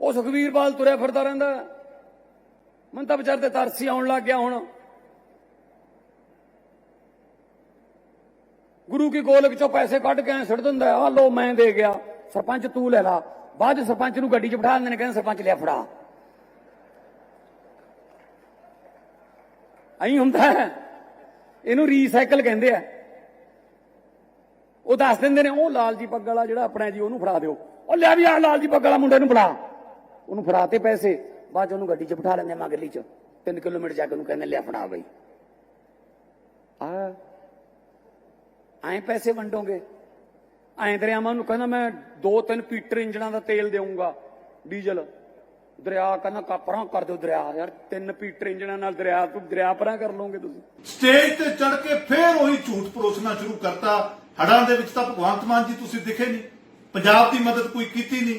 ਉਹ ਸੁਖਵੀਰ ਬਾਲ ਤੁਰਿਆ ਫਿਰਦਾ ਰਹਿੰਦਾ। ਮਨ ਤਾਂ ਵਿਚਾਰ ਤੇ ਤਰਸੀ ਆਉਣ ਲੱਗ ਗਿਆ ਹੁਣ। ਗੁਰੂ ਕੀ ਗੋਲਕ ਚੋਂ ਪੈਸੇ ਕੱਢ ਕੇ ਐਂ ਦਿੰਦਾ ਆ ਲੋ ਮੈਂ ਦੇ ਗਿਆ। ਸਰਪੰਚ ਤੂੰ ਲੈ ਲਾ। ਬਾਅਦ ਚ ਸਰਪੰਚ ਨੂੰ ਗੱਡੀ 'ਚ ਬਿਠਾ ਦਿੰਦੇ ਨੇ, ਕਹਿੰਦੇ ਸਰਪੰਚ ਲਿਆ ਫੜਾ। ਐਂ ਹੁੰਦਾ ਇਹਨੂੰ ਰੀਸਾਈਕਲ ਕਹਿੰਦੇ ਆ। ਉਹ ਦੱਸ ਦਿੰਦੇ ਨੇ, ਉਹ ਲਾਲ ਜੀ ਪੱਗ ਵਾਲਾ ਜਿਹੜਾ ਆਪਣਾ ਜੀ, ਉਹਨੂੰ ਫੜਾ ਦਿਓ। ਉਹ ਲਿਆ ਵੀ ਆ ਲਾਲ ਜੀ ਪੱਗ ਵਾਲਾ ਮੁੰਡੇ ਨੂੰ ਫੜਾ ਉਹਨੂੰ ਫੜਾਤੇ ਪੈਸੇ ਬਾਅਦ ਚ ਉਹਨੂੰ ਗੱਡੀ 'ਚ ਬਿਠਾ ਲੈਂਦੇ ਮਗਲੀ 'ਚ। 3 ਕਿਲੋਮੀਟਰ ਜਾ ਕੇ ਉਹਨੂੰ ਕਹਿੰਦੇ ਲਿਆ ਫੜਾ ਬਈ। ਆ ਐਂ ਪੈਸੇ ਵੰਡੋਗੇ? ਐਂ ਦਰਿਆਵਾਂ ਨੂੰ ਕਹਿੰਦਾ ਮੈਂ ਦੋ ਤਿੰਨ ਪੀਟਰ ਇੰਜਣਾਂ ਦਾ ਤੇਲ ਦੇਵਾਂਗਾ ਡੀਜ਼ਲ। ਦਰਿਆ ਕਹਿੰਦਾ ਕਾਪਰਾਂ ਕਰ ਦਿਓ ਦਰਿਆ ਯਾਰ ਤਿੰਨ ਪੀਟਰ ਇੰਜਣਾਂ ਨਾਲ ਦਰਿਆ ਤੂੰ ਦਰਿਆ ਪਰਾਂ ਕਰ ਲਓਗੇ ਤੁਸੀਂ। ਸਟੇਜ ਤੇ ਚੜ ਕੇ ਫੇਰ ਉਹੀ ਝੂਠ ਪਰੋਸਣਾ ਸ਼ੁਰੂ ਕਰਤਾ। ਹੜਾਂ ਦੇ ਵਿੱਚ ਤਾਂ ਭਗਵੰਤ ਮਾਨ ਜੀ ਤੁਸੀਂ ਦਿਖੇ ਨਹੀਂ। ਪੰਜਾਬ ਦੀ ਮਦਦ ਕੋਈ ਕੀਤੀ ਨਹੀਂ।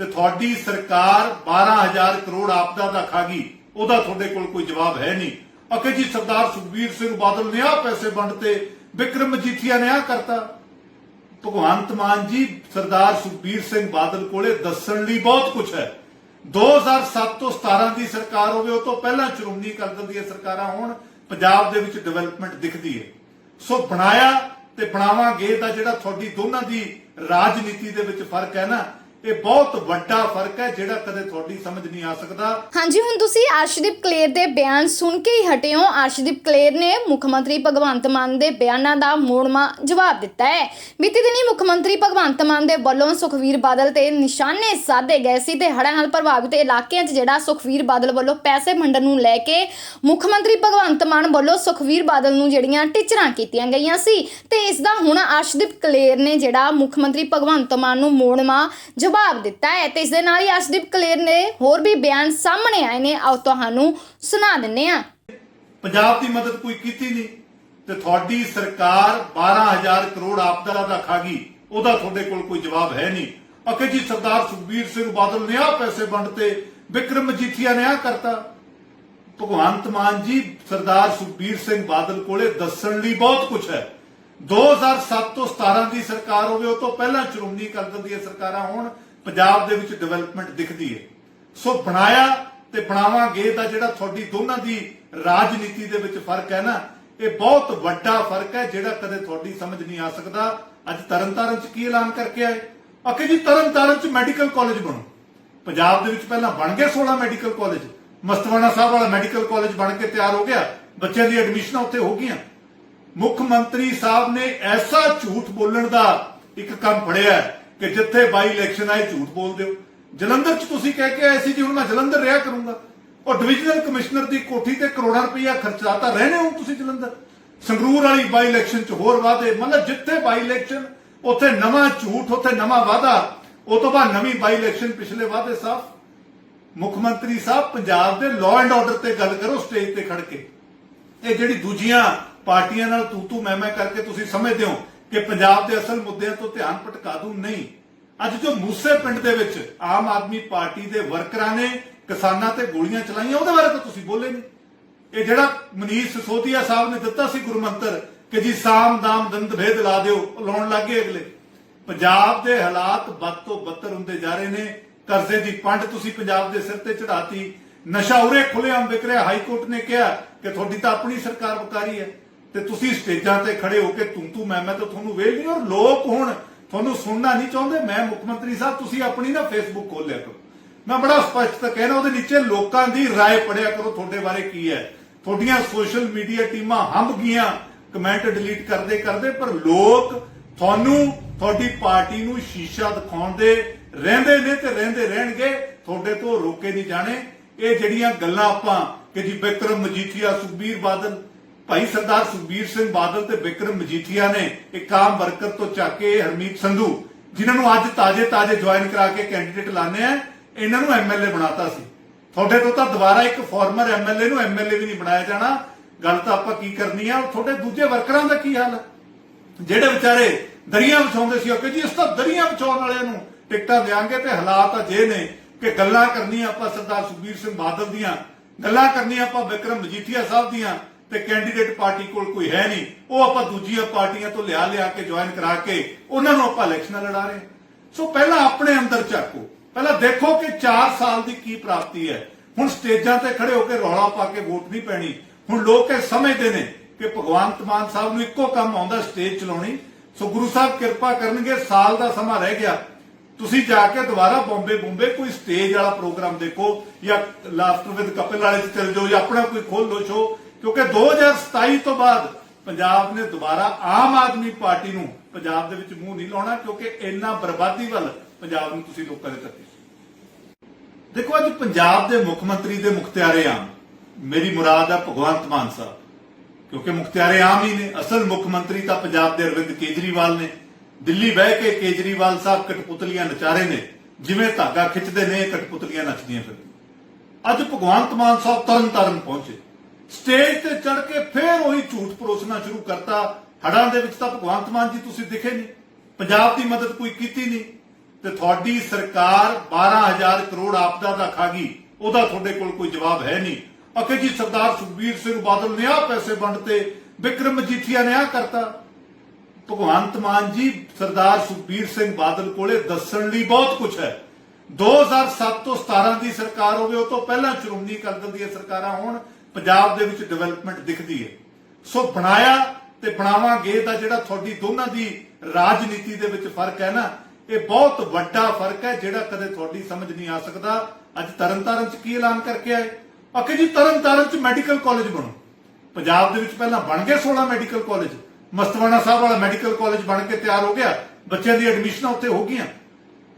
ਤੇ ਤੁਹਾਡੀ ਸਰਕਾਰ 12000 ਕਰੋੜ ਆਪਦਾ ਦਾ ਖਾ ਉਹਦਾ ਤੁਹਾਡੇ ਕੋਲ ਕੋਈ ਜਵਾਬ ਹੈ ਨਹੀਂ। ਅਕੇ ਜੀ ਸਰਦਾਰ ਸੁਖਬੀਰ ਸਿੰਘ ਬਾਦਲ ਨੇ ਆ ਪੈਸੇ ਵੰਡਤੇ ਵਿਕਰਮ ਮਜੀਠੀਆ ਨੇ ਆ ਕਰਤਾ। ਭਗਵੰਤ ਮਾਨ ਜੀ, ਸਰਦਾਰ ਸੁਖਬੀਰ ਸਿੰਘ ਬਾਦਲ ਕੋਲੇ ਦੱਸਣ ਲਈ ਬਹੁਤ ਕੁਝ ਹੈ। 2007 ਤੋਂ 17 ਦੀ ਸਰਕਾਰ ਹੋਵੇ, ਉਹ ਤੋਂ ਪਹਿਲਾਂ ਸ਼੍ਰੋਮਣੀ ਅਕਾਲੀ ਦਲ ਦੀਆਂ ਸਰਕਾਰਾਂ ਹੋਣ, ਪੰਜਾਬ ਦੇ ਵਿੱਚ ਡਿਵੈਲਪਮੈਂਟ ਦਿਖਦੀ ਹੈ। ਸੋ ਬਣਾਇਆ ਤੇ ਬਣਾਵਾਂਗੇ ਦਾ ਜਿਹੜਾ ਤੁਹਾਡੀ ਦੋਨਾਂ ਦੀ ਰਾਜਨੀਤੀ ਦੇ ਵਿੱਚ ਫ਼ਰਕ ਹੈ ਨਾ ਇਹ ਬਹੁਤ ਵੱਡਾ ਫ਼ਰਕ ਹੈ ਜਿਹੜਾ ਕਦੇ ਤੁਹਾਡੀ ਸਮਝ ਨਹੀਂ ਆ ਸਕਦਾ। ਹਾਂਜੀ, ਹੁਣ ਤੁਸੀਂ ਅਰਸ਼ਦੀਪ ਕਲੇਰ ਦੇ ਬਿਆਨ ਸੁਣ ਕੇ ਹੀ ਹਟੇ ਹੋ। ਅਰਸ਼ਦੀਪ ਕਲੇਰ ਨੇ ਮੁੱਖ ਮੰਤਰੀ ਭਗਵੰਤ ਮਾਨ ਦੇ ਬਿਆਨਾਂ ਦਾ ਮੋੜਮਾ ਜਵਾਬ ਦਿੱਤਾ ਹੈ। ਬੀਤੀ ਦਿਨੀ ਮੁੱਖ ਮੰਤਰੀ ਭਗਵੰਤ ਮਾਨ ਦੇ ਵੱਲੋਂ ਸੁਖਵੀਰ ਬਾਦਲ ਤੇ ਨਿਸ਼ਾਨੇ ਸਾਧੇ ਗਏ ਸੀ ਤੇ ਹੜ੍ਹਾਂ ਨਾਲ ਪ੍ਰਭਾਵਿਤ ਇਲਾਕਿਆਂ 'ਚ ਜਿਹੜਾ ਸੁਖਵੀਰ ਬਾਦਲ ਵੱਲੋਂ ਪੈਸੇ ਵੰਡਣ ਨੂੰ ਲੈ ਕੇ ਮੁੱਖ ਮੰਤਰੀ ਭਗਵੰਤ ਮਾਨ ਵੱਲੋਂ ਸੁਖਵੀਰ ਬਾਦਲ ਨੂੰ ਜਿਹੜੀਆਂ ਟਿਚਰਾਂ ਕੀਤੀਆਂ ਗਈਆਂ ਸੀ ਤੇ ਇਸ ਦਾ ਹੁਣ ਅਰਸ਼ਦੀਪ ਕਲੇਰ ਨੇ ਜਿਹੜਾ ਮੁੱਖ ਮੰਤਰੀ ਭਗਵੰਤ ਮਾਨ ਨੂੰ ਮੋੜਮਾ ਜਵਾਬ ਦਿੱਤਾ ਹੈ ਤੇ ਇਸ ਦੇ ਨਾਲ ਹੀ ਅਰਸ਼ਦੀਪ ਕਲੇਰ ਨੇ ਹੋਰ ਵੀ ਬਿਆਨ ਸਾਹਮਣੇ ਆਏ ਨੇ। ਆਓ ਤੁਹਾਨੂੰ ਸੁਣਾ ਦਿੰਨੇ ਆ ਪੰਜਾਬ ਦੀ ਮਦਦ ਕੋਈ ਕੀਤੀ ਨਹੀਂ ਤੇ ਤੁਹਾਡੀ ਸਰਕਾਰ 12000 ਕਰੋੜ ਆਪਦਾ ਦਾ ਖਾ ਉਹਦਾ ਤੁਹਾਡੇ ਕੋਲ ਕੋਈ ਜਵਾਬ ਹੈ ਨਹੀਂ। ਅਕੇ ਜੀ ਸਰਦਾਰ ਸੁਖਬੀਰ ਸਿੰਘ ਬਾਦਲ ਨੇ ਆ ਪੈਸੇ ਵੰਡਤੇ ਵਿਕਰਮ ਮਜੀਠੀਆ ਨੇ ਆ ਕਰਤਾ। ਭਗਵੰਤ ਮਾਨ ਜੀ, ਸਰਦਾਰ ਸੁਖਬੀਰ ਸਿੰਘ ਬਾਦਲ ਕੋਲੇ ਦੱਸਣ ਲਈ ਬਹੁਤ ਕੁਝ ਹੈ। 2007 ਤੋਂ 17 ਦੀ ਸਰਕਾਰ ਹੋਵੇ, ਉਹ ਤੋਂ ਪਹਿਲਾਂ ਸ਼੍ਰੋਮਣੀ ਅਕਾਲੀ ਦਲ ਦੀਆਂ ਸਰਕਾਰਾਂ ਹੋਣ। ਪੰਜਾਬ ਦੇ ਵਿੱਚ ਡਿਵੈਲਪਮੈਂਟ ਦਿਖਦੀ ਹੈ। ਸੋ ਬਣਾਇਆ ਤੇ ਬਣਾਵਾਂਗੇ ਦਾ ਜਿਹੜਾ ਤੁਹਾਡੀ ਦੋਨਾਂ ਦੀ ਰਾਜਨੀਤੀ ਦੇ ਵਿੱਚ ਫ਼ਰਕ ਹੈ ਨਾ, ਇਹ ਬਹੁਤ ਵੱਡਾ ਫ਼ਰਕ ਹੈ ਜਿਹੜਾ ਕਦੇ ਤੁਹਾਡੀ ਸਮਝ ਨਹੀਂ ਆ ਸਕਦਾ। ਅੱਜ ਤਰਨਤਾਰਨ ਚ ਕੀ ਐਲਾਨ ਕਰਕੇ ਆਏ? ਅਕੇ ਜੀ, ਤਰਨਤਾਰਨ ਚ ਮੈਡੀਕਲ ਕਾਲਜ ਬਣੋ। ਪੰਜਾਬ ਦੇ ਵਿੱਚ ਪਹਿਲਾਂ ਬਣ ਗਏ 16 ਮੈਡੀਕਲ ਕਾਲਜ ਮਸਤਵਾਣਾ ਸਾਹਿਬ ਵਾਲਾ ਮੈਡੀਕਲ ਕਾਲਜ ਬਣ ਕੇ ਤਿਆਰ ਹੋ ਗਿਆ। ਬੱਚਿਆਂ ਦੀ ਐਡਮਿਸ਼ਨਾਂ ਉੱਥੇ ਹੋ ਗਈਆਂ। ਮੁੱਖ ਮੰਤਰੀ ਸਾਹਿਬ ਨੇ ਐਸਾ ਝੂਠ ਬੋਲਣ ਦਾ ਇੱਕ ਕੰਮ ਫੜਿਆ ਹੈ। ਕਿ ਜਿੱਥੇ ਬਾਈ ਇਲੈਕਸ਼ਨ ਆਏ ਝੂਠ ਬੋਲਦੇ ਹੋ। ਜਲੰਧਰ 'ਚ ਤੁਸੀਂ ਕਹਿ ਕੇ ਆਏ ਸੀ ਜੀ, ਹੁਣ ਮੈਂ ਜਲੰਧਰ ਰਿਹਾ ਕਰੂੰਗਾ। ਉਹ ਡਿਵੀਜ਼ਨਲ ਕਮਿਸ਼ਨਰ ਦੀ ਕੋਠੀ ਤੇ ਕਰੋੜਾਂ ਰੁਪਈਆ ਖਰਚਾ ਰਹਿਣੇ ਹੋ ਤੁਸੀਂ ਜਲੰਧਰ। ਸੰਗਰੂਰ ਵਾਲੀ ਬਾਈ ਇਲੈਕਸ਼ਨ 'ਚ ਹੋਰ ਵਾਅਦੇ। ਮਤਲਬ ਜਿੱਥੇ ਬਾਈ ਇਲੈਕਸ਼ਨ ਉੱਥੇ ਨਵਾਂ ਝੂਠ, ਉੱਥੇ ਨਵਾਂ ਵਾਅਦਾ। ਉਹ ਤੋਂ ਬਾਅਦ ਨਵੀਂ ਬਾਈ ਇਲੈਕਸ਼ਨ ਪਿਛਲੇ ਵਾਅਦੇ ਸਾਫ਼। ਮੁੱਖ ਮੰਤਰੀ ਸਾਹਿਬ, ਪੰਜਾਬ ਦੇ ਲਾਅ ਐਂਡ ਆਰਡਰ ਤੇ ਗੱਲ ਕਰੋ ਸਟੇਜ ਤੇ ਖੜ ਕੇ। ਇਹ ਜਿਹੜੀ ਦੂਜੀਆਂ ਪਾਰਟੀਆਂ ਨਾਲ ਤੂ ਤੂ ਮੈਂ ਮੈਂ ਕਰਕੇ ਤੁਸੀਂ ਸਮਝਦੇ ਹੋ। ਕਿ ਪੰਜਾਬ ਦੇ ਅਸਲ ਮੁੱਦਿਆਂ ਤੋਂ ਧਿਆਨ ਭਟਕਾ ਦੂ? ਨਹੀਂ। ਅੱਜ ਜੋ ਮੂਸੇ ਪਿੰਡ ਦੇ ਵਿੱਚ ਆਮ ਆਦਮੀ ਪਾਰਟੀ ਦੇ ਵਰਕਰਾਂ ਨੇ ਕਿਸਾਨਾਂ ਤੇ ਗੋਲੀਆਂ ਚਲਾਈਆਂ, ਉਹਦੇ ਬਾਰੇ ਤਾਂ ਤੁਸੀਂ ਬੋਲੇ ਨਹੀਂ ਇਹ ਜਿਹੜਾ ਮਨੀਸ਼ ਸਿਸੋਦੀਆ ਸਾਹਿਬ ਨੇ ਦਿੱਤਾ ਸੀ ਗੁਰਮੰਤਰ ਕਿ ਜੀ ਸਾਮ ਦਾਮ ਦੰਦ ਭੇਦ ਲਾ ਦਿਓ, ਉਹ ਲਾਉਣ ਲੱਗੇ ਅਗਲੇ। ਪੰਜਾਬ ਦੇ ਹਾਲਾਤ ਬਦ ਤੋਂ ਬੱਤਰ ਹੁੰਦੇ ਜਾ ਰਹੇ ਨੇ। ਕਰਜ਼ੇ ਦੀ ਪੰਡ ਤੁਸੀਂ ਪੰਜਾਬ ਦੇ ਸਿਰ ਤੇ ਚੜਾਤੀ ਨਸ਼ਾ ਉਰੇ ਖੁੱਲ੍ਹੇਆਮ ਵਿਕ ਰਿਹਾ। ਹਾਈ ਕੋਰਟ ਨੇ ਕਿਹਾ ਕਿ ਤੁਹਾਡੀ ਤਾਂ ਆਪਣੀ ਸਰਕਾਰ ਵਕਾਰੀ ਹੈ। ਤੇ ਤੁਸੀਂ ਸਟੇਜਾਂ ਤੇ ਖੜੇ ਹੋ ਕੇ ਤੂੰ ਤੂੰ ਮੈਂ ਮੈਂ ਤਾਂ ਤੁਹਾਨੂੰ ਵੇਖ ਨਹੀਂ ਔਰ ਲੋਕ ਹੁਣ ਤੁਹਾਨੂੰ ਸੁਣਨਾ ਨਹੀਂ ਚਾਹੁੰਦੇ ਮੈਂ ਮੁੱਖ ਮੰਤਰੀ ਸਾਹਿਬ ਤੁਸੀਂ ਆਪਣੀ ਨਾ ਫੇਸਬੁੱਕ ਖੋਲ ਲਿਆ ਕਰੋ ਮੈਂ ਬੜਾ ਸਪਸ਼ਟ ਕਹਿਣਾ ਉਹਦੇ ਨੀਚੇ ਲੋਕਾਂ ਦੀ رائے ਪੜਿਆ ਕਰੋ ਤੁਹਾਡੇ ਬਾਰੇ ਕੀ ਹੈ ਤੁਹਾਡੀਆਂ ਸੋਸ਼ਲ ਮੀਡੀਆ ਟੀਮਾਂ ਹੰਬ ਗਈਆਂ ਕਮੈਂਟ ਡਿਲੀਟ ਕਰਦੇ ਕਰਦੇ ਪਰ ਲੋਕ ਤੁਹਾਨੂੰ ਤੁਹਾਡੀ ਪਾਰਟੀ ਨੂੰ ਸ਼ੀਸ਼ਾ ਦਿਖਾਉਣ ਦੇ ਰਹਿੰਦੇ ਨੇ ਤੇ ਰਹਿੰਦੇ ਰਹਿਣਗੇ ਤੁਹਾਡੇ ਤੋਂ ਰੋਕੇ ਨਹੀਂ ਜਾਣੇ ਇਹ ਜਿਹੜੀਆਂ ਗੱਲਾਂ ਆਪਾਂ ਕਿ ਜੀ ਵਿਕਰਮ ਮਜੀਠੀਆ ਸੁਖਬੀਰ ਬਾਦਲ ਭਾਈ ਸਰਦਾਰ ਸੁਖਬੀਰ ਸਿੰਘ ਬਾਦਲ ਤੇ ਵਿਕਰਮ ਮਜੀਠੀਆ ਨੇ ਇੱਕ ਆਮ ਵਰਕਰ ਤੋਂ ਚੱਕ ਕੇ ਹਰਮੀਤ ਸੰਧੂ, ਜਿਨ੍ਹਾਂ ਨੂੰ ਅੱਜ ਤਾਜੇ ਤਾਜੇ ਜੁਆਇਨ ਕਰਾ ਕੇ ਕੈਂਡੀਡੇਟ ਲਾਣੇ ਆ, ਇਹਨਾਂ ਨੂੰ ਐਮਐਲਏ ਬਣਾਤਾ ਸੀ। ਤੁਹਾਡੇ ਤੋਂ ਤਾਂ ਦੁਬਾਰਾ ਇੱਕ ਫਾਰਮਰ ਐਮਐਲਏ ਨੂੰ ਐਮਐਲਏ ਵੀ ਨਹੀਂ ਬਣਾਇਆ ਜਾਣਾ। ਗੱਲ ਤਾਂ ਆਪਾਂ ਕੀ ਕਰਨੀ ਆ, ਤੁਹਾਡੇ ਦੂਜੇ ਵਰਕਰਾਂ ਦਾ ਕੀ ਹਾਲ ਹੈ ਜਿਹੜੇ ਵਿਚਾਰੇ ਦਰੀਆਂ ਵਿਛਾਉਂਦੇ ਸੀ ਉਹ ਕਹਿੰਦੇ ਜੀ ਇਸ ਤਾਂ ਦਰੀਆਂ ਵਿਛਾਉਣ ਵਾਲਿਆਂ ਨੂੰ ਟਿਕਟਾਂ ਦੇਾਂਗੇ ਤੇ ਹਾਲਾਤ ਅਜੇ ਨੇ ਕਿ ਗੱਲਾਂ ਕਰਨੀਆਂ ਆਪਾਂ ਸਰਦਾਰ ਸੁਖਬੀਰ ਸਿੰਘ ਬਾਦਲ ਦੀਆਂ, ਗੱਲਾਂ ਕਰਨੀਆਂ ਆਪਾਂ ਵਿਕਰਮ ਮਜੀਠੀਆ ਸਾਹਿਬ ਦੀਆਂ ਤੇ ਕੈਂਡੀਡੇਟ ਪਾਰਟੀ ਕੋਲ ਕੋਈ ਹੈ ਨਹੀਂ। ਉਹ ਆਪਾਂ ਦੂਜੀਆਂ ਪਾਰਟੀਆਂ ਤੋਂ ਲਿਆ ਲਿਆ ਕੇ ਜੁਆਇਨ ਕਰਾ ਕੇ ਉਹਨਾਂ ਨੂੰ ਆਪਾਂ ਇਲੈਕਸ਼ਨਾਂ ਲੜਾ ਰਹੇ ਸੋ ਪਹਿਲਾਂ ਆਪਣੇ ਅੰਦਰ ਝਾਕੋ ਪਹਿਲਾਂ ਦੇਖੋ ਕਿ 4 ਸਾਲ ਦੀ ਕੀ ਪ੍ਰਾਪਤੀ ਹੈ। ਹੁਣ ਸਟੇਜਾਂ ਤੇ ਖੜੇ ਹੋ ਕੇ ਰੌਲਾ ਪਾ ਕੇ ਵੋਟ ਨਹੀਂ ਪੈਣੀ। ਹੁਣ ਲੋਕ ਇਹ ਸਮਝਦੇ ਨੇ ਕਿ ਭਗਵੰਤ ਮਾਨ ਸਾਹਿਬ ਨੂੰ ਇੱਕੋ ਕੰਮ ਆਉਂਦਾ ਸਟੇਜ ਚਲਾਉਣੀ। ਸੋ ਗੁਰੂ ਸਾਹਿਬ ਕਿਰਪਾ ਕਰਨਗੇ, ਸਾਲ ਦਾ ਸਮਾਂ ਰਹਿ ਗਿਆ। ਤੁਸੀਂ ਜਾ ਕੇ ਦੁਬਾਰਾ ਬੰਬੇ ਬੰਬੇ ਕੋਈ ਸਟੇਜ ਵਾਲਾ ਪ੍ਰੋਗਰਾਮ ਦੇਖੋ ਜਾਂ ਲਾਫਟਰ ਵਿਦ ਕਪਿਲ ਵਾਲੇ 'ਚ ਚਲ ਜਾਓ ਜਾਂ ਆਪਣਾ ਕੋਈ ਖੋਲ ਲੋ ਸ਼ੋ ਕਿਉਂਕਿ 2027 ਤੋਂ ਬਾਅਦ ਪੰਜਾਬ ਨੇ ਦੁਬਾਰਾ ਆਮ ਆਦਮੀ ਪਾਰਟੀ ਨੂੰ ਪੰਜਾਬ ਦੇ ਵਿੱਚ ਮੂੰਹ ਨਹੀਂ ਲਾਉਣਾ ਕਿਉਂਕਿ ਇੰਨਾ ਬਰਬਾਦੀ ਵੱਲ ਪੰਜਾਬ ਨੂੰ ਤੁਸੀਂ ਲੋਕਾਂ ਦੇ ਧੱਕੇ ਦੇਖੋ, ਅੱਜ ਪੰਜਾਬ ਦੇ ਮੁੱਖ ਮੰਤਰੀ ਦੇ ਮੁਖਤਿਆਰੇ ਆਮ। ਮੇਰੀ ਮੁਰਾਦ ਹੈ ਭਗਵੰਤ ਮਾਨ ਸਾਹਿਬ। ਕਿਉਂਕਿ ਮੁਖਤਿਆਰੇ ਆਮ ਹੀ ਨੇ। ਅਸਲ ਮੁੱਖ ਮੰਤਰੀ ਤਾਂ ਪੰਜਾਬ ਦੇ ਅਰਵਿੰਦ ਕੇਜਰੀਵਾਲ ਨੇ। ਦਿੱਲੀ ਬਹਿ ਕੇ ਕੇਜਰੀਵਾਲ ਸਾਹਿਬ ਕਠਪੁਤਲੀਆਂ ਨਚਾਰੇ ਨੇ। ਜਿਵੇਂ ਧਾਗਾ ਖਿੱਚਦੇ ਨੇ, ਕਠਪੁਤਲੀਆਂ ਨੱਚਦੀਆਂ ਫਿਰਦੀਆਂ। ਅੱਜ ਭਗਵੰਤ ਮਾਨ ਸਾਹਿਬ ਤਰਨ ਤਾਰਨ ਪਹੁੰਚੇ। ਸਟੇਜ ਤੇ ਚੜ ਕੇ ਫੇਰ ਉਹੀ ਝੂਠ ਪਰੋਸਣਾ ਸ਼ੁਰੂ ਕਰਤਾ। ਹੜਾਂ ਦੇ ਵਿੱਚ ਤਾਂ ਭਗਵੰਤ ਮਾਨ ਜੀ ਤੁਸੀਂ ਦਿਖੇ ਨਹੀਂ। ਪੰਜਾਬ ਦੀ ਮਦਦ ਕੋਈ ਕੀਤੀ ਨਹੀਂ। ਤੇ ਤੁਹਾਡੀ ਸਰਕਾਰ 12000 ਕਰੋੜ ਆਪਦਾ ਦਾ ਖਾ ਗਈ। ਉਹਦਾ ਤੁਹਾਡੇ ਕੋਲ ਕੋਈ ਜਵਾਬ ਹੈ ਨਹੀਂ। ਅਕੇ ਜੀ ਸਰਦਾਰ ਸੁਖਬੀਰ ਸਿੰਘ ਬਾਦਲ ਨੇ ਆ ਪੈਸੇ ਵੰਡਤੇ ਵਿਕਰਮ ਮਜੀਠੀਆ ਨੇ ਆ ਕਰਤਾ। ਭਗਵੰਤ ਮਾਨ ਜੀ, ਸਰਦਾਰ ਸੁਖਬੀਰ ਸਿੰਘ ਬਾਦਲ ਕੋਲੇ ਦੱਸਣ ਲਈ ਬਹੁਤ ਕੁਝ ਹੈ। 2007 ਤੋਂ 17 ਦੀ ਸਰਕਾਰ ਹੋਵੇ, ਉਹ ਤੋਂ ਪਹਿਲਾਂ ਸ਼੍ਰੋਮਣੀ ਅਕਾਲੀ ਦਲ ਦੀਆਂ ਸਰਕਾਰਾਂ ਹੋਣ। ਪੰਜਾਬ ਦੇ ਵਿੱਚ ਡਿਵੈਲਪਮੈਂਟ ਦਿਖਦੀ ਹੈ। ਸੋ ਬਣਾਇਆ ਤੇ ਬਣਾਵਾਂਗੇ ਦਾ ਜਿਹੜਾ ਤੁਹਾਡੀ ਦੋਨਾਂ ਦੀ ਰਾਜਨੀਤੀ ਦੇ ਵਿੱਚ ਫ਼ਰਕ ਹੈ ਨਾ, ਇਹ ਬਹੁਤ ਵੱਡਾ ਫ਼ਰਕ ਹੈ ਜਿਹੜਾ ਕਦੇ ਤੁਹਾਡੀ ਸਮਝ ਨਹੀਂ ਆ ਸਕਦਾ। ਅੱਜ ਤਰਨਤਾਰਨ ਚ ਕੀ ਐਲਾਨ ਕਰਕੇ ਆਏ? ਅਕੇ ਜੀ, ਤਰਨਤਾਰਨ ਚ ਮੈਡੀਕਲ ਕਾਲਜ ਬਣੋ। ਪੰਜਾਬ ਦੇ ਵਿੱਚ ਪਹਿਲਾਂ ਬਣ ਗਏ 16 ਮੈਡੀਕਲ ਕਾਲਜ ਮਸਤਵਾਣਾ ਸਾਹਿਬ ਵਾਲਾ ਮੈਡੀਕਲ ਕਾਲਜ ਬਣ ਕੇ ਤਿਆਰ ਹੋ ਗਿਆ। ਬੱਚਿਆਂ ਦੀ ਐਡਮਿਸ਼ਨਾਂ ਉੱਥੇ ਹੋ ਗਈਆਂ।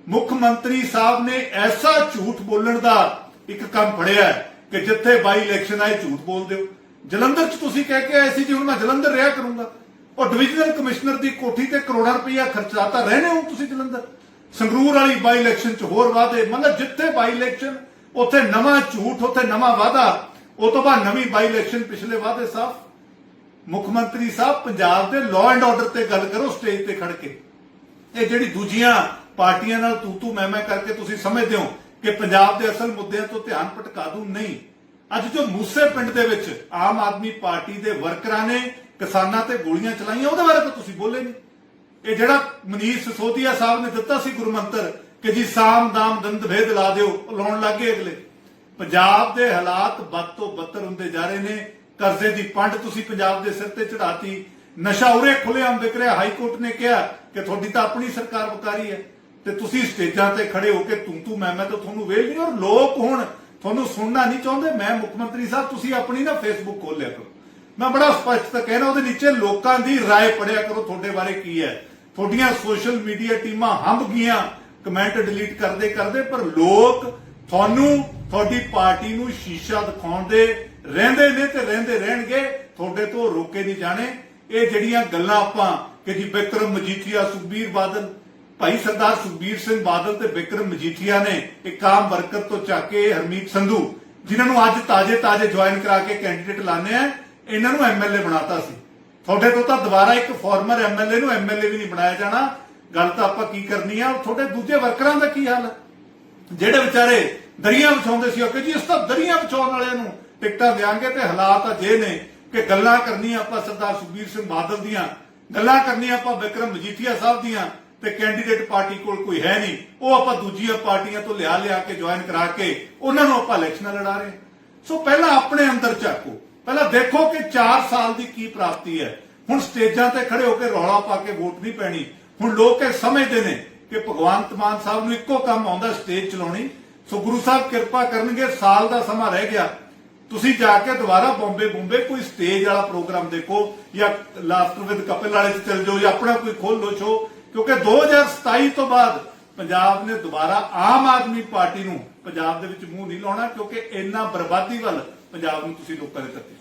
ਮੁੱਖ ਮੰਤਰੀ ਸਾਹਿਬ ਨੇ ਐਸਾ ਝੂਠ ਬੋਲਣ ਦਾ ਇੱਕ ਕੰਮ ਫੜਿਆ ਹੈ। ਕਿ ਜਿੱਥੇ ਬਾਈ ਇਲੈਕਸ਼ਨ ਆਏ ਝੂਠ ਬੋਲਦੇ ਹੋ ਜਲੰਧਰ 'ਚ ਤੁਸੀਂ ਕਹਿ ਕੇ ਆਏ ਸੀ ਜੀ, ਹੁਣ ਮੈਂ ਜਲੰਧਰ ਰਿਹਾ ਕਰੂੰਗਾ। ਉਹ ਡਿਵੀਜ਼ਨਲ ਕਮਿਸ਼ਨਰ ਦੀ ਕੋਠੀ ਤੇ ਕਰੋੜਾਂ ਰੁਪਈਆ ਖਰਚਾਤਾ ਰਹਿਣੇ ਹੋ ਤੁਸੀਂ ਜਲੰਧਰ। ਸੰਗਰੂਰ ਵਾਲੀ ਬਾਈ ਇਲੈਕਸ਼ਨ 'ਚ ਹੋਰ ਵਾਅਦੇ। ਮਤਲਬ ਜਿੱਥੇ ਬਾਈ ਇਲੈਕਸ਼ਨ, ਉੱਥੇ ਨਵਾਂ ਝੂਠ, ਉੱਥੇ ਨਵਾਂ ਵਾਅਦਾ। ਉਹ ਤੋਂ ਬਾਅਦ ਨਵੀਂ ਬਾਈ ਇਲੈਕਸ਼ਨ ਪਿਛਲੇ ਵਾਅਦੇ ਸਾਫ਼। ਮੁੱਖ ਮੰਤਰੀ ਸਾਹਿਬ, ਪੰਜਾਬ ਦੇ ਲਾਅ ਐਂਡ ਆਰਡਰ ਤੇ ਗੱਲ ਕਰੋ ਸਟੇਜ ਤੇ ਖੜ ਕੇ। ਇਹ ਜਿਹੜੀ ਦੂਜੀਆਂ ਪਾਰਟੀਆਂ ਨਾਲ ਤੂ ਤੂ ਮੈਂ ਮੈਂ ਕਰਕੇ ਤੁਸੀਂ ਸਮਝਦੇ ਹੋ। ਕਿ ਪੰਜਾਬ ਦੇ ਅਸਲ ਮੁੱਦਿਆਂ ਤੋਂ ਧਿਆਨ ਭਟਕਾ ਦੂ? ਨਹੀਂ। ਅੱਜ ਜੋ ਮੂਸੇ ਪਿੰਡ ਦੇ ਵਿੱਚ ਆਮ ਆਦਮੀ ਪਾਰਟੀ ਦੇ ਵਰਕਰਾਂ ਨੇ ਕਿਸਾਨਾਂ ਤੇ ਗੋਲੀਆਂ ਚਲਾਈਆਂ, ਉਹਦੇ ਬਾਰੇ ਤਾਂ ਤੁਸੀਂ ਬੋਲੇ ਨਹੀਂ ਇਹ ਜਿਹੜਾ ਮਨੀਸ਼ ਸਿਸੋਦੀਆ ਸਾਹਿਬ ਨੇ ਦਿੱਤਾ ਸੀ ਗੁਰਮੰਤਰ ਕਿ ਜੀ ਸਾਮ ਦਾਮ ਦੰਦ ਭੇਦ ਲਾ ਦਿਓ, ਉਹ ਲਾਉਣ ਲੱਗੇ ਅਗਲੇ। ਪੰਜਾਬ ਦੇ ਹਾਲਾਤ ਬਦ ਤੋਂ ਬੱਤਰ ਹੁੰਦੇ ਜਾ ਰਹੇ ਨੇ। ਕਰਜ਼ੇ ਦੀ ਪੰਡ ਤੁਸੀਂ ਪੰਜਾਬ ਦੇ ਸਿਰ ਤੇ ਚੜਾਤੀ ਨਸ਼ਾ ਉਰੇ ਖੁੱਲ੍ਹੇਆਮ ਵਿਕ ਰਿਹਾ। ਹਾਈ ਕੋਰਟ ਨੇ ਕਿਹਾ ਕਿ ਤੁਹਾਡੀ ਤਾਂ ਆਪਣੀ ਸਰਕਾਰ ਵਕਾਰੀ ਹੈ। ਤੇ ਤੁਸੀਂ ਸਟੇਜਾਂ ਤੇ ਖੜੇ ਹੋ ਕੇ ਤੂੰ ਤੂੰ ਮੈਂ ਮੈਂ ਤਾਂ ਤੁਹਾਨੂੰ ਵੇਖ ਨਹੀਂ ਔਰ ਲੋਕ ਹੁਣ ਤੁਹਾਨੂੰ ਸੁਣਨਾ ਨਹੀਂ ਚਾਹੁੰਦੇ ਮੈਂ ਮੁੱਖ ਮੰਤਰੀ ਸਾਹਿਬ ਤੁਸੀਂ ਆਪਣੀ ਨਾ ਫੇਸਬੁੱਕ ਖੋਲ ਲਿਆ ਕਰੋ ਮੈਂ ਬੜਾ ਸਪਸ਼ਟ ਕਹਿਣਾ ਉਹਦੇ ਨੀਚੇ ਲੋਕਾਂ ਦੀ رائے ਪੜਿਆ ਕਰੋ ਤੁਹਾਡੇ ਬਾਰੇ ਕੀ ਹੈ ਤੁਹਾਡੀਆਂ ਸੋਸ਼ਲ ਮੀਡੀਆ ਟੀਮਾਂ ਹੰਬ ਗਈਆਂ ਕਮੈਂਟ ਡਿਲੀਟ ਕਰਦੇ ਕਰਦੇ ਪਰ ਲੋਕ ਤੁਹਾਨੂੰ ਤੁਹਾਡੀ ਪਾਰਟੀ ਨੂੰ ਸ਼ੀਸ਼ਾ ਦਿਖਾਉਣ ਦੇ ਰਹਿੰਦੇ ਨੇ ਤੇ ਰਹਿੰਦੇ ਰਹਿਣਗੇ ਤੁਹਾਡੇ ਤੋਂ ਰੋਕੇ ਨਹੀਂ ਜਾਣੇ ਇਹ ਜਿਹੜੀਆਂ ਗੱਲਾਂ ਆਪਾਂ ਕਿ ਜੀ ਵਿਕਰਮ ਮਜੀਠੀਆ ਸੁਖਬੀਰ ਬਾਦਲ ਭਾਈ ਸਰਦਾਰ ਸੁਖਬੀਰ ਸਿੰਘ ਬਾਦਲ ਤੇ ਵਿਕਰਮ ਮਜੀਠੀਆ ਨੇ ਇੱਕ ਆਮ ਵਰਕਰ ਤੋਂ ਚੱਕ ਕੇ ਹਰਮੀਤ ਸੰਧੂ, ਜਿਨ੍ਹਾਂ ਨੂੰ ਅੱਜ ਤਾਜੇ ਤਾਜੇ ਜੁਆਇਨ ਕਰਾ ਕੇ ਕੈਂਡੀਡੇਟ ਲਾਣੇ ਆ, ਇਹਨਾਂ ਨੂੰ ਐਮਐਲਏ ਬਣਾਤਾ ਸੀ। ਤੁਹਾਡੇ ਤੋਂ ਤਾਂ ਦੁਬਾਰਾ ਇੱਕ ਫਾਰਮਰ ਐਮਐਲਏ ਨੂੰ ਐਮਐਲਏ ਵੀ ਨਹੀਂ ਬਣਾਇਆ ਜਾਣਾ। ਗੱਲ ਤਾਂ ਆਪਾਂ ਕੀ ਕਰਨੀ ਆ, ਤੁਹਾਡੇ ਦੂਜੇ ਵਰਕਰਾਂ ਦਾ ਕੀ ਹਾਲ? ਜਿਹੜੇ ਵਿਚਾਰੇ ਦਰੀਆਂ ਵਿਛਾਉਂਦੇ ਸੀ ਉਹ ਕਿ ਜੀ ਇਸ ਤਾਂ ਦਰੀਆਂ ਵਿਛਾਉਣ ਵਾਲਿਆਂ ਨੂੰ ਟਿਕਟਾਂ ਦੇਾਂਗੇ ਤੇ ਹਾਲਾਤ ਅਜੇ ਨੇ ਕਿ ਗੱਲਾਂ ਕਰਨੀਆਂ ਆਪਾਂ ਸਰਦਾਰ ਸੁਖਬੀਰ ਸਿੰਘ ਬਾਦਲ ਦੀਆਂ, ਗੱਲਾਂ ਕਰਨੀਆਂ ਆਪਾਂ ਵਿਕਰਮ ਮਜੀਠੀਆ ਸਾਹਿਬ ਦੀਆਂ। ਤੇ ਕੈਂਡੀਡੇਟ ਪਾਰਟੀ ਕੋਲ ਕੋਈ ਹੈ ਨਹੀਂ। ਉਹ ਆਪਾਂ ਦੂਜੀਆਂ ਪਾਰਟੀਆਂ ਤੋਂ ਲਿਆ ਲਿਆ ਕੇ ਜੁਆਇਨ ਕਰਾ ਕੇ ਉਹਨਾਂ ਨੂੰ ਆਪਾਂ ਇਲੈਕਸ਼ਨਾਂ ਲੜਾ ਰਹੇ ਸੋ ਪਹਿਲਾਂ ਆਪਣੇ ਅੰਦਰ ਝਾਕੋ ਪਹਿਲਾਂ ਦੇਖੋ ਕਿ 4 ਸਾਲ ਦੀ ਕੀ ਪ੍ਰਾਪਤੀ ਹੈ। ਹੁਣ ਸਟੇਜਾਂ ਤੇ ਖੜੇ ਹੋ ਕੇ ਰੌਲਾ ਪਾ ਕੇ ਵੋਟ ਨਹੀਂ ਪੈਣੀ। ਹੁਣ ਲੋਕ ਇਹ ਸਮਝਦੇ ਨੇ ਕਿ ਭਗਵੰਤ ਮਾਨ ਸਾਹਿਬ ਨੂੰ ਇੱਕੋ ਕੰਮ ਆਉਂਦਾ ਸਟੇਜ ਚਲਾਉਣੀ। ਸੋ ਗੁਰੂ ਸਾਹਿਬ ਕਿਰਪਾ ਕਰਨਗੇ, ਸਾਲ ਦਾ ਸਮਾਂ ਰਹਿ ਗਿਆ। ਤੁਸੀਂ ਜਾ ਕੇ ਦੁਬਾਰਾ ਬੰਬੇ ਬੰਬੇ ਕੋਈ ਸਟੇਜ ਵਾਲਾ ਪ੍ਰੋਗਰਾਮ ਦੇਖੋ ਜਾਂ ਲਾਫਟਰ ਵਿਦ ਕਪਿਲ ਵਾਲੇ 'ਚ ਚਲ ਜਾਓ ਜਾਂ ਆਪਣਾ ਕੋਈ ਖੋਲ ਲੋ ਸ਼ੋ ਕਿਉਂਕਿ 2027 ਤੋਂ ਬਾਅਦ ਪੰਜਾਬ ਨੇ ਦੁਬਾਰਾ ਆਮ ਆਦਮੀ ਪਾਰਟੀ ਨੂੰ ਪੰਜਾਬ ਦੇ ਵਿੱਚ ਮੂੰਹ ਨਹੀਂ ਲਾਉਣਾ ਕਿਉਂਕਿ ਇੰਨਾ ਬਰਬਾਦੀ ਵੱਲ ਪੰਜਾਬ ਨੂੰ ਤੁਸੀਂ ਲੋਕਾਂ ਨੇ ਧੱਕੇ